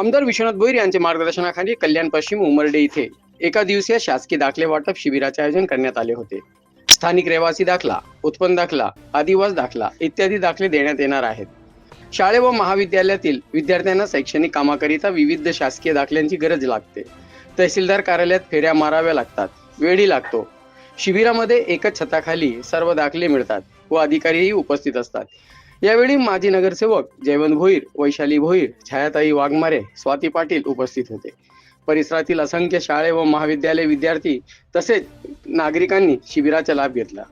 आमदार विश्वनाथ भोईर यांच्या मार्गदर्शनाखाली कल्याण पश्चिम उमरडे इथे एका दिवसीय शासकीय दाखले वाटप शिबिराचे आयोजन करण्यात आले होते. स्थानिक रहिवासी दाखला उत्पन्न दाखला आदिवास दाखला इत्यादी दाखले देण्यात येणार आहेत. शाळे व महाविद्यालयातील विद्यार्थ्यांना शैक्षणिक कामाकरिता विविध शासकीय दाखल्यांची गरज लागते. तहसीलदार कार्यालयात फेऱ्या माराव्या लागतात वेळी लागतो. शिबिरामध्ये एकच छताखाली सर्व दाखले मिळतात व अधिकारीही उपस्थित असतात. यावेळी माजी नगरसेवक जयवंत भोईर वैशाली भोईर छायाताई वाघमारे स्वाती पाटील उपस्थित होते. परिसरातील असंख्य शाळे व महाविद्यालय विद्यार्थी तसेच नागरिकांनी शिबिराचा लाभ घेतला.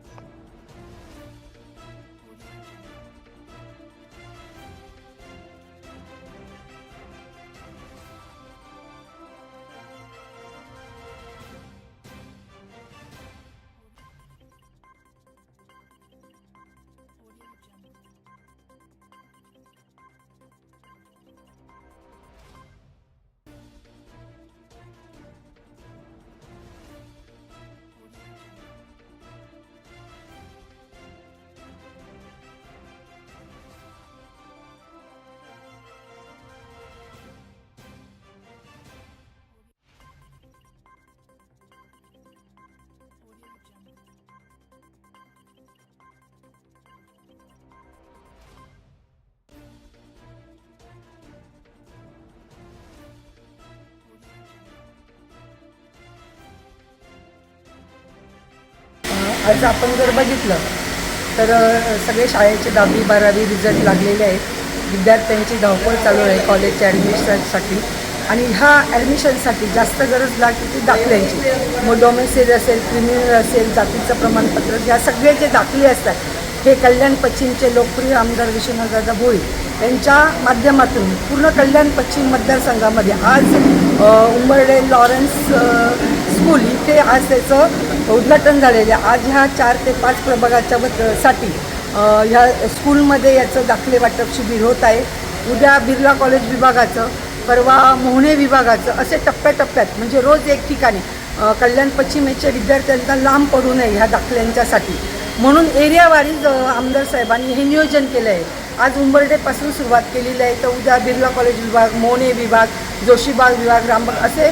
आज आपण जर बघितलं तर सगळे शाळेचे दहावी बारावी रिझल्ट लागलेले आहेत. विद्यार्थ्यांची धावपळ चालू आहे कॉलेजच्या ॲडमिशनसाठी आणि ह्या ॲडमिशनसाठी जास्त गरज लागते ती दाखल्यांची. मग डोमेसेल असेल क्रिमिनल असेल जातीचं प्रमाणपत्र या सगळे जे दाखले असतात हे कल्याण पश्चिमचे लोकप्रिय आमदार विश्वनाथदादा भोई यांच्या माध्यमातून पूर्ण कल्याण पश्चिम मतदारसंघामध्ये आज अ, उंबर्डे लॉरेन्स स्कूल इथे आज त्याचं उद्घाटन झालेलं आहे आज ह्या चार ते पाच प्रभागाच्या साठी ह्या स्कूलमध्ये याचं दाखले वाटप शिबिर होत आहे. उद्या बिर्ला कॉलेज विभागाचं परवा मोहणे विभागाचं असे टप्प्याटप्प्यात म्हणजे रोज एक ठिकाणी कल्याण पश्चिमेच्या विद्यार्थ्यांना लांब पडू नये ह्या दाखल्यांच्यासाठी. म्हणून एरियावारीज आमदार साहेबांनी हे नियोजन केलं आहे. आज उंबरडेपासून सुरुवात केलेली आहे. तर उद्या बिर्ला कॉलेज विभाग मोने विभाग जोशीबाग विभाग रामबाग असे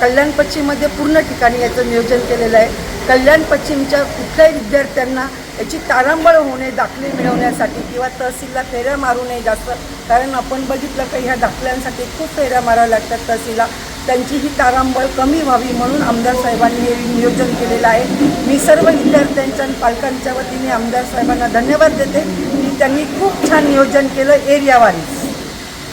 कल्याण पश्चिममध्ये पूर्ण ठिकाणी याचं नियोजन केलेलं आहे. कल्याण पश्चिमच्या कुठल्याही विद्यार्थ्यांना याची तारांबळ होणे दाखले मिळवण्यासाठी किंवा तहसीलला फेऱ्या मारू नये जास्त. कारण आपण बघितलं का ह्या दाखल्यांसाठी खूप फेऱ्या माराव्या लागतात तहसीलला. त्यांची ही तारांबळ कमी व्हावी म्हणून आमदार साहेबांनी हे नियोजन केलेलं आहे. मी सर्व विद्यार्थ्यांच्या आणि पालकांच्या वतीने आमदार साहेबांना धन्यवाद देते. की त्यांनी खूप छान नियोजन केलं एरियावारीज